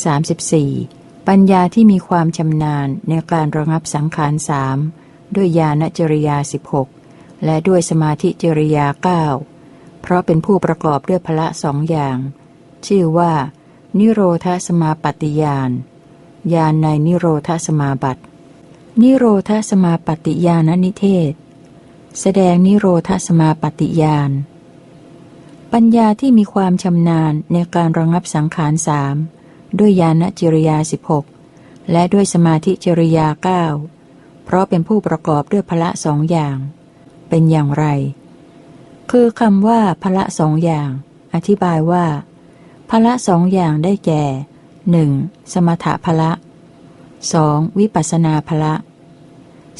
34. ปัญญาที่มีความชำนาญในการระงับสังขารสามด้วยญาณจริยา 16 และด้วยสมาธิจริยา 9 เพราะเป็นผู้ประกอบด้วยพละสองอย่าง ชื่อว่า นิโรธสมาปฏิญาณญาณในนิโรธสมาบัติ นิโรธสมาปฏิญาณนิเทศ แสดงนิโรธสมาปฏิญาณ ปัญญาที่มีความชำนาญในการระงับสังขารสาม ด้วยญาณจริยา16และด้วยสมาธิจริยา9เพราะเป็นผู้ประกอบด้วยพละสองอย่าง เป็นอย่างไร คือคำว่าพละสองอย่าง อธิบายว่าพละสองอย่างได้แก่หนึ่งสมถพละสองวิปัสนาพละ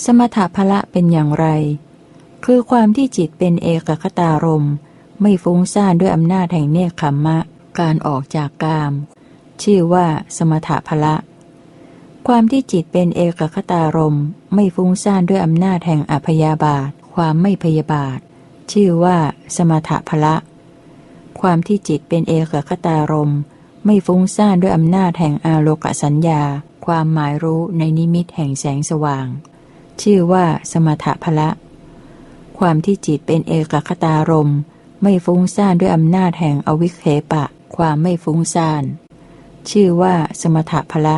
สมถพละเป็นอย่างไร คือความที่จิตเป็นเอกคตารมไม่ฟุ้งซ่านด้วยอำนาจแห่งเนคขมมะ การออกจากกาม ชื่อว่าสมถะพละ ความที่จิตเป็นเอกคตารมไม่ฟุ้งซ่านด้วยอำนาจแห่งอภยาบาท ความไม่พยาบาท ชื่อว่าสมถะพละ ความที่จิตเป็นเอกคตารมไม่ฟุ้งซ่านด้วยอำนาจแห่งอาโลกสัญญา ความหมายรู้ในนิมิตแห่งแสงสว่าง ชื่อว่าสมถะพละ ความที่จิตเป็นเอกคตารมไม่ฟุ้งซ่านด้วยอำนาจแห่งอวิเคปะ ความไม่ฟุ้งซ่าน ชื่อว่าสมถะพละ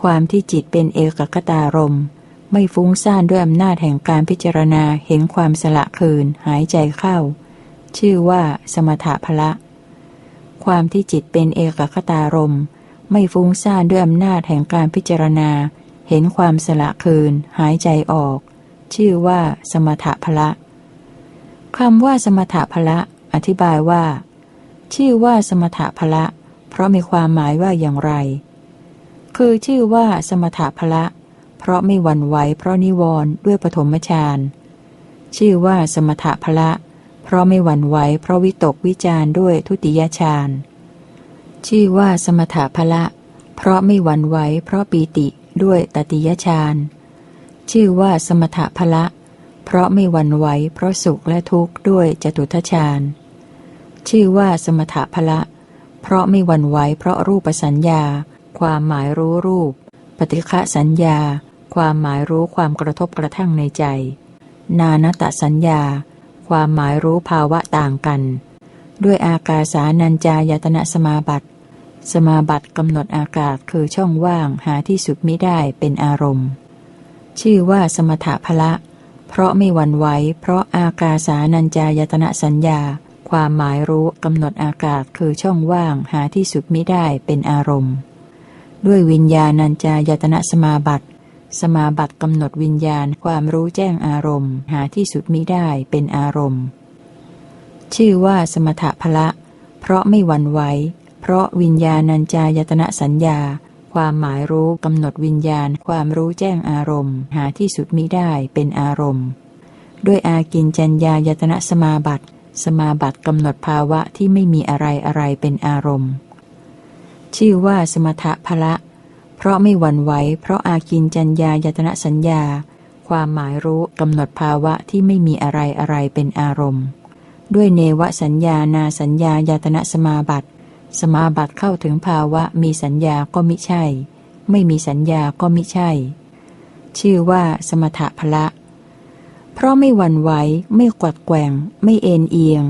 ความที่จิตเป็นเอกคตารมไม่ฟุ้งซ่านด้วยอำนาจแห่งการพิจารณาเห็นความสละคืนหายใจเข้า ชื่อว่าสมถะพละ ความที่จิตเป็นเอกคตารมไม่ฟุ้งซ่านด้วยอำนาจแห่งการพิจารณา เห็นความสละคืน หายใจออก ชื่อว่าสมถะพละคำว่าสมถะพละ อธิบายว่า ชื่อว่าสมถะพละเราะมีความหมายว่าอย่างไร คือชื่อว่าสมถะพละ เพราะไม่หวั่นไหวเพราะนิวรณ์ด้วยปฐมฌานชื่อว่าสมถะพละ เพราะไม่หวั่นไหวเพราะวิตกวิจารด้วยทุติยฌานชื่อว่าสมถะพละ เพราะไม่หวั่นไหวเพราะปีติด้วยตติยฌานชื่อว่าสมถะพละ เพราะไม่หวั่นไหวเพราะสุขและทุกข์ด้วยจตุทชาญชื่อว่าสมถะพละเเพราะไม่หวั่นไหวเพราะรูปสัญญา ความหมายรู้รูป ปฏิฆะสัญญา ความหมายรู้ความกระทบกระทั่งในใจ นานตสัญญา ความหมายรู้ภาวะต่างกัน ด้วยอากาสานัญจายตนะสมาบัติ สมาบัติกำหนดอากาศคือช่องว่างหาที่สุดไม่ได้เป็นอารมณ์ ชื่อว่าสมถะพละ เพราะไม่หวั่นไหวเพราะอากาสานัญจายตนะสัญญา ความหมายรู้กำหนดอากาศคือช่องว่างหาที่สุดมิได้เป็นอารมณ์ ด้วยวิญญาณัญจายตนะสมาบัติ สมาบัติกำหนดวิญญาณความรู้แจ้งอารมณ์ หาที่สุดมิได้เป็นอารมณ์ ชื่อว่าสมถะพละ เพราะไม่หวั่นไหวเพราะวิญญาณัญจายตนะสัญญา ความหมายรู้กำหนดวิญญาณความรู้แจ้งอารมณ์ หาที่สุดมิได้เป็นอารมณ์ ด้วยอากินจัญญายตนะสมาบัติ สมาบัติกำหนดภาวะที่ไม่มีอะไรอะไรเป็นอารมณ์ ชื่อว่าสมถะพละ เพราะไม่หวั่นไหวเพราะอากินจัญญายตนะสัญญา ความหมายรู้กำหนดภาวะที่ไม่มีอะไรอะไรเป็นอารมณ์ ด้วยเนวสัญญานาสัญญายตนะสมาบัติ สมาบัติเข้าถึงภาวะมีสัญญาก็มิใช่ ไม่มีสัญญาก็มิใช่ ชื่อว่าสมถะพละ เพราะไม่หวั่นไหวไม่กวัดแกว่งไม่เอ็นเอียง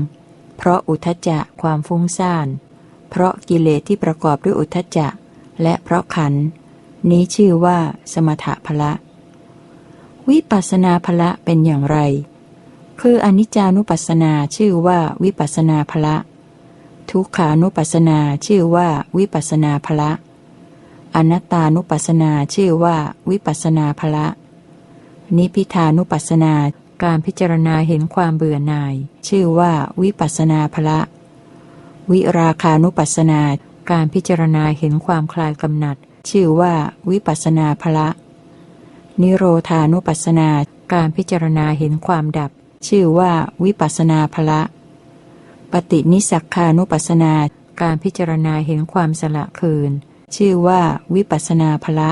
เพราะอุทจจะความฟุ้งซ่าน เพราะกิเลสที่ประกอบด้วยอุทจจะ และเพราะขัน นี้ชื่อว่าสมถะพละ วิปัสนาพละเป็นอย่างไร คืออนิจจานุปัสสนาชื่อว่าวิปัสนาพละ ทุกขานุปัสนาชื่อว่าวิปัสนาภละอนัตตานุปัสนาชื่อว่าวิปัสนาภละ นิพิทานุปัสนาการพิจารณาเห็นความเบื่อหน่าย ชื่อว่าวิปัสนาภละ วิราคานุปัสนาการพิจารณาเห็นความคลายกำหนัด ชื่อว่าวิปัสนาภละ นิโรธานุปัสนาการพิจารณาเห็นความดับ ชื่อว่าวิปัสนาภละ ปฏินิสักคานุปัสนาการพิจารณาเห็นความสละคืน ชื่อว่าวิปัสนาภละ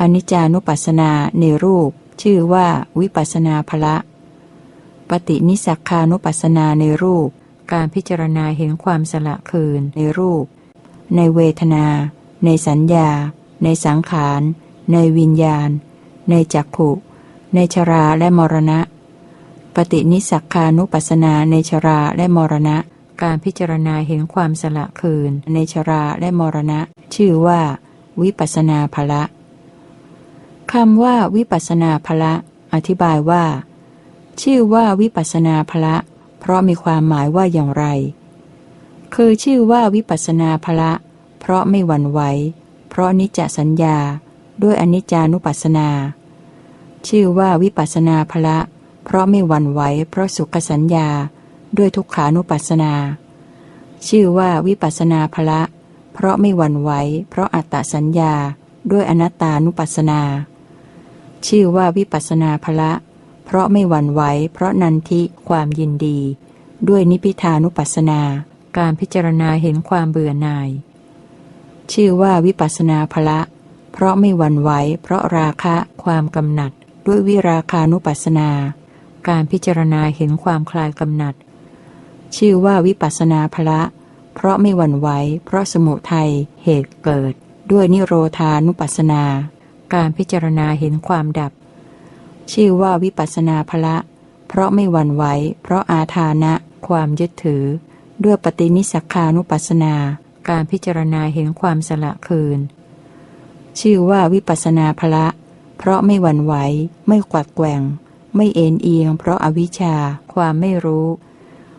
อนิจจานุปัสสนาในรูป ชื่อว่าวิปัสนาภละ ปฏินิสักคานุปัสสนาในรูป การพิจารณาเห็นความสละคืนในรูป ในเวทนา ในสัญญา ในสังขาร ในวิญญาณ ในจักขุ ในชราและมรณะ ปฏินิสักคานุปัสสนาในชราและมรณะ การพิจารณาเห็นความสละคืน ในชราและมรณะ ชื่อว่า วิปัสนาภละ คำว่าวิปัสนาภละ อธิบายว่า ชื่อว่าวิปัสนาภละ เพราะมีความหมายว่าอย่างไร คือชื่อว่าวิปัสนาภละ เพราะไม่หวั่นไหว เพราะนิจจสัญญา ด้วยอนิจจานุปัสนา ชื่อว่าวิปัสนาภละ เพราะไม่หวั่นไหว เพราะสุขสัญญา ด้วยทุกขานุปัสนา ชื่อว่าวิปัสนาภละ เพราะไม่หวั่นไหว เพราะอัตตสัญญา ด้วยอนัตตานุปัสนา ชื่อว่าวิปัสนาภละ เพราะไม่หวั่นไหวเพราะนันทิความยินดี ด้วยนิพิทานุปัสนา การพิจารณาเห็นความเบื่อหน่าย ชื่อว่าวิปัสนาภละ เพราะไม่หวั่นไหวเพราะราคะความกำหนัด ด้วยวิราคานุปัสนา การพิจารณาเห็นความคลายกำหนัด ชื่อว่าวิปัสนาภละเพราะไม่หวั่นไหวเพราะสมุทัยเหตุเกิด ด้วยนิโรธานุปัสนา การพิจารณาเห็นความดับ ชื่อว่าวิปัสนาภละ เพราะไม่หวั่นไหว เพราะอาทานะ ความยึดถือ ด้วยปฏินิสักานุปัสนา การพิจารณาเห็นความสละคืน ชื่อว่าวิปัสนาภละ เพราะไม่หวั่นไหว ไม่กวัดแกว่ง ไม่เอ็นเอียง เพราะอวิชชา ความไม่รู้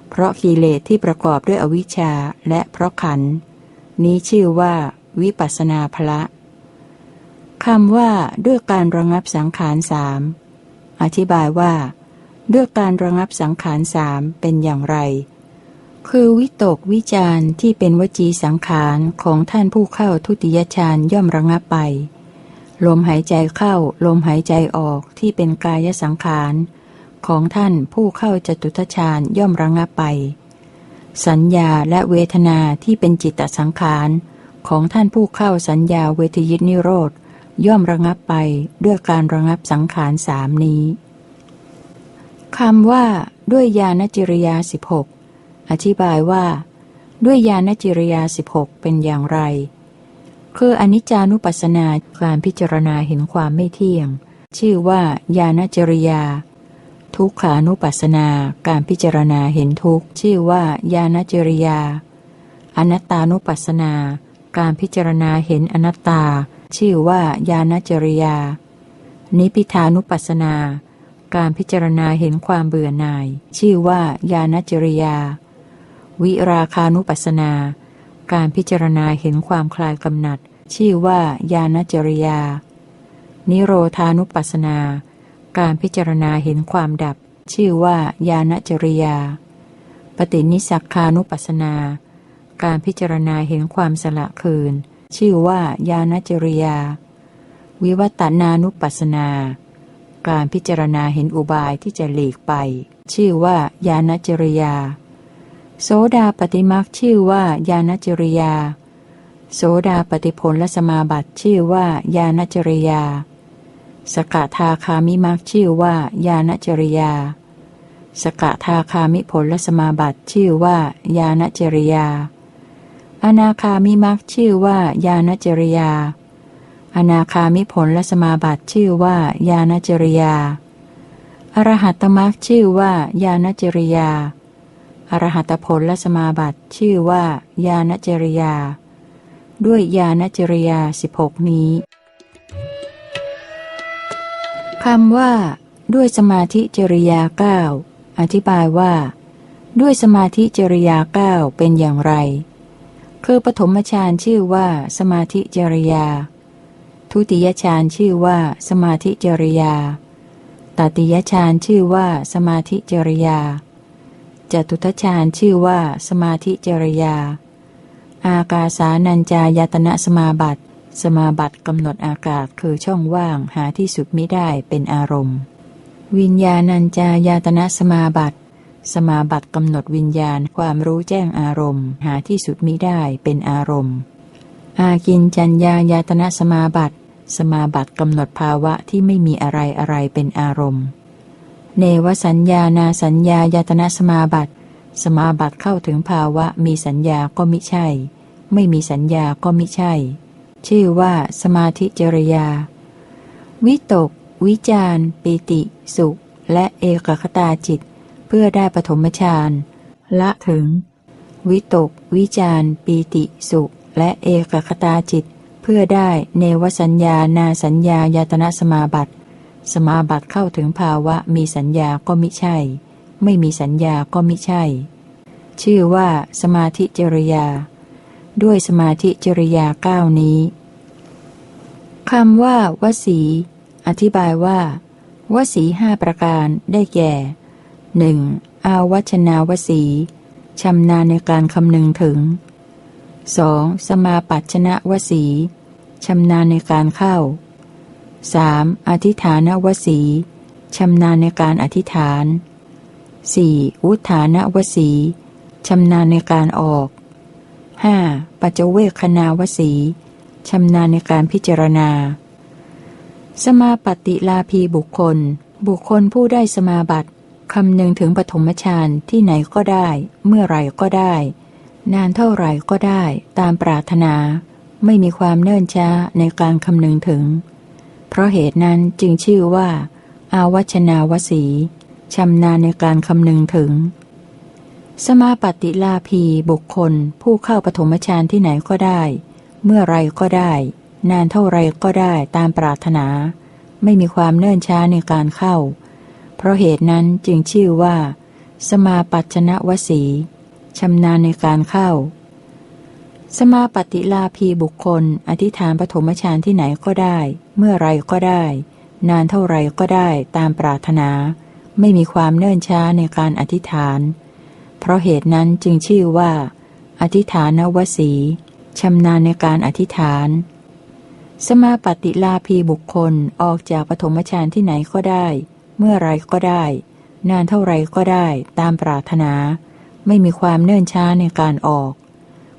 เพราะกิเลสที่ประกอบด้วยอวิชชา และเพราะขัน นี้ชื่อว่า วิปัสนาภละ คำว่าด้วยการระงับสังขารสามอธิบายว่า ด้วยการระงับสังขารสามเป็นอย่างไร คือวิตกวิจารที่เป็นวจีสังขารของท่านผู้เข้าทุติยฌานย่อมระงับไป ลมหายใจเข้าลมหายใจออกที่เป็นกายสังขาร ของท่านผู้เข้าจตุทฌานย่อมระงับไป สัญญาและเวทนาที่เป็นจิตตสังขารของท่านผู้เข้าสัญญาเวทยิตนิโรธ ย่อมระงับไปด้วยการระงับสังขารสามนี้คำว่า ด้วยญาณจิริยาสิบหกอธิบายว่า ด้วยญาณจิริยาสิบหกเป็นอย่างไร คืออนิจจานุปัสสนาการพิจารณาเห็นความไม่เที่ยง ชื่อว่าญาณจริยา ทุกขานุปัสสนาการพิจารณาเห็นทุกชื่อว่าญาณจริยา อนัตตานุปัสสนา การพิจารณาเห็นอนัตตา ชื่อว่าญาณจริยา นิพิทานุปัสนา การพิจารณาเห็นความเบื่อหน่าย ชื่อว่าญาณจริยา วิราคานุปัสนา การพิจารณาเห็นความคลายกำหนัด ชื่อว่าญาณจริยา นิโรธานุปัสนา การพิจารณาเห็นความดับ ชื่อว่าญาณจริยา ปฏินิสักคานุปัสนา การพิจารณาเห็นความสละคืน ชื่อว่าญาณจริยา วิวัตนานุปัสนา การพิจารณาเห็นอุบายที่จะหลีกไป ชื่อว่าญาณจริยา โสดาปฏิมักชื่อว่าญาณจริยา โสดาปฏิผลและสมาบัติชื่อว่าญาณจริยา สกทาคามิมักชื่อว่าญาณจริยา สกทาคามิผลและสมาบัติชื่อว่าญาณจริยา อนาคามิมักชื่อว่า ญาณจริยา อนาคามิผลและสมาบัติชื่อว่า ญาณจริยา อรหัตมักชื่อว่า ญาณจริยา อรหัตผลและสมาบัติชื่อว่า ญาณจริยา ด้วยญาณจริยาสิบหกนี้คำว่า ด้วยสมาธิจริยาเก้าอธิบายว่า ด้วยสมาธิจริยาเก้าเป็นอย่างไร คือปฐมฌานชื่อว่า สมาธิจริยา ทุติยฌานชื่อว่า สมาธิจริยาตติยฌานชื่อว่า สมาธิจริยาจตุทฌานชื่อว่า สมาธิจริยา อากาสานัญจายตนะสมาบัติ สมาบัติกำหนดอากาศคือช่องว่างหาที่สุดไม่ได้เป็นอารมณ์ วิญญาณัญจายตนะสมาบัติ สมาบัติกำหนดวิญญาณความรู้แจ้งอารมณ์ หาที่สุดมิได้เป็นอารมณ์ อากินจัญญายาตนะสมาบัติ สมาบัติกำหนดภาวะที่ไม่มีอะไรอะไรเป็นอารมณ์ เนวสัญญานาสัญญายาตนะสมาบัติ สมาบัติเข้าถึงภาวะมีสัญญาก็มิใช่ ไม่มีสัญญาก็มิใช่ ชื่อว่าสมาธิจริยา วิตก วิจารปิติ สุข และเอกคตาจิต เพื่อได้ปฐมฌานละถึง วิตก วิจารปีติสุข และเอกคตาจิต เพื่อได้เนวสัญญานาสัญญายตนะสมาบัติ สมาบัติเข้าถึงภาวะมีสัญญาก็มิใช่ ไม่มีสัญญาก็มิใช่ ชื่อว่า สมาธิจริยา ด้วยสมาธิจริยาเก้านี้คำว่าวสี อธิบายว่า วสีห้าประการได้แก่ หนึ่งอาวัชนาวสีชำนาญในการคำนึงถึง 2. สมาปัชนะวสีชำนาญในการเข้า 3. อธิฐานวสีชำนาญในการอธิษฐาน 4. วุฒานวสีชำนาญในการออก 5. ปัจเจเวคณาวสีชำนาญในการพิจารณา สมาปฏิลาภีบุคคล บุคคลผู้ได้สมาบัติ คำนึงถึงปฐมฌานที่ไหนก็ได้ เมื่อไรก็ได้ นานเท่าไรก็ได้ ตามปรารถนา ไม่มีความเนิ่นช้าในการคำนึงถึง เพราะเหตุนั้นจึงชื่อว่า อาวัชนาวสีชำนาญในการคำนึงถึง สมาปฏิลาภีบุคคล ผู้เข้าปฐมฌานที่ไหนก็ได้ เมื่อไรก็ได้ นานเท่าไรก็ได้ตามปรารถนา ไม่มีความเนิ่นช้าในการเข้า เพราะเหตุนั้นจึงชื่อว่า สมาปัจนะวสีชำนาญในการเข้า สมาปฏิลาภีบุคคล อธิษฐานปฐมฌานที่ไหนก็ได้ เมื่อไรก็ได้ นานเท่าไรก็ได้ตามปรารถนา ไม่มีความเนิ่นช้าในการอธิษฐาน เพราะเหตุนั้นจึงชื่อว่า อธิษฐานวสีชำนาญในการอธิษฐาน สมาปฏิลาภีบุคคลออกจากปฐมฌานที่ไหนก็ได้ เมื่อไรก็ได้ นานเท่าไรก็ได้ ตามปรารถนา ไม่มีความเนื่นช้าในการออก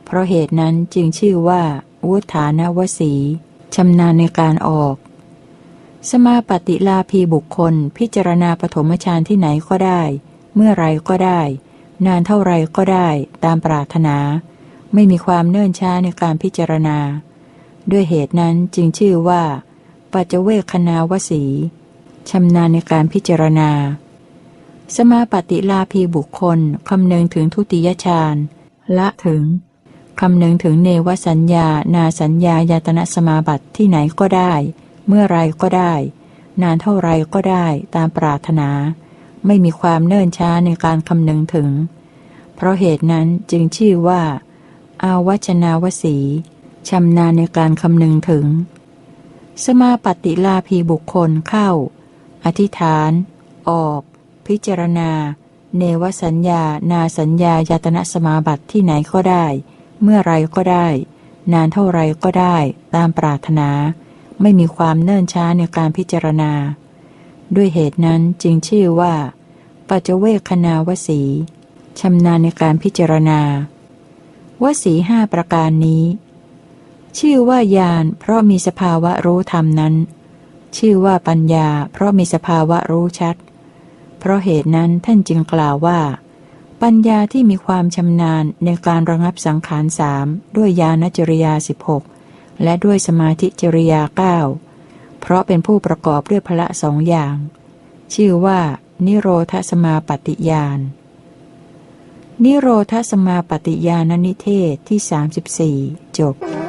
เพราะเหตุนั้นจึงชื่อว่าวุฒานวสีชำนาญในการออก สมาปฏิลาภีบุคคล พิจารณาปฐมฌานที่ไหนก็ได้ เมื่อไรก็ได้ นานเท่าไรก็ได้ ตามปรารถนา ไม่มีความเนื่นช้าในการพิจารณา ด้วยเหตุนั้นจึงชื่อว่า ปัจเจเวคณาวสี ชำนาญในการพิจารณา สมาปฏิลาภีบุคคลคำนึงถึงทุติยฌานละถึงคำนึงถึงเนวสัญญา นาสัญญายตนะสมาบัติที่ไหนก็ได้ เมื่อไรก็ได้ นานเท่าไรก็ได้ตามปรารถนา ไม่มีความเนิ่นช้าในการคำนึงถึง เพราะเหตุนั้นจึงชื่อว่า อาวัชนาวสีชำนาญในการคำนึงถึง สมาปฏิลาภีบุคคลเข้า อธิษฐาน ออก พิจารณา เนวสัญญา นาสัญญายตนะสมาบัติที่ไหนก็ได้ เมื่อไรก็ได้ นานเท่าไรก็ได้ ตามปรารถนา ไม่มีความเนิ่นช้าในการพิจารณา ด้วยเหตุนั้นจึงชื่อว่า ปัจเวคณาวสีชำนาญในการพิจารณาวสีห้าประการนี้ ชื่อว่ายานเพราะมีสภาวะรู้ธรรมนั้น ชื่อว่าปัญญา เพราะมีสภาวะรู้ชัด เพราะเหตุนั้นท่านจึงกล่าวว่า ปัญญาที่มีความชำนาญในการระงับสังขารสามด้วยญาณจริยาสิบหกและด้วยสมาธิจริยาเก้าเพราะเป็นผู้ประกอบด้วยพละสองอย่าง ชื่อว่า นิโรธสมาปฏิญาณนิโรธสมาปฏิญาณนิเทศที่ส4จบ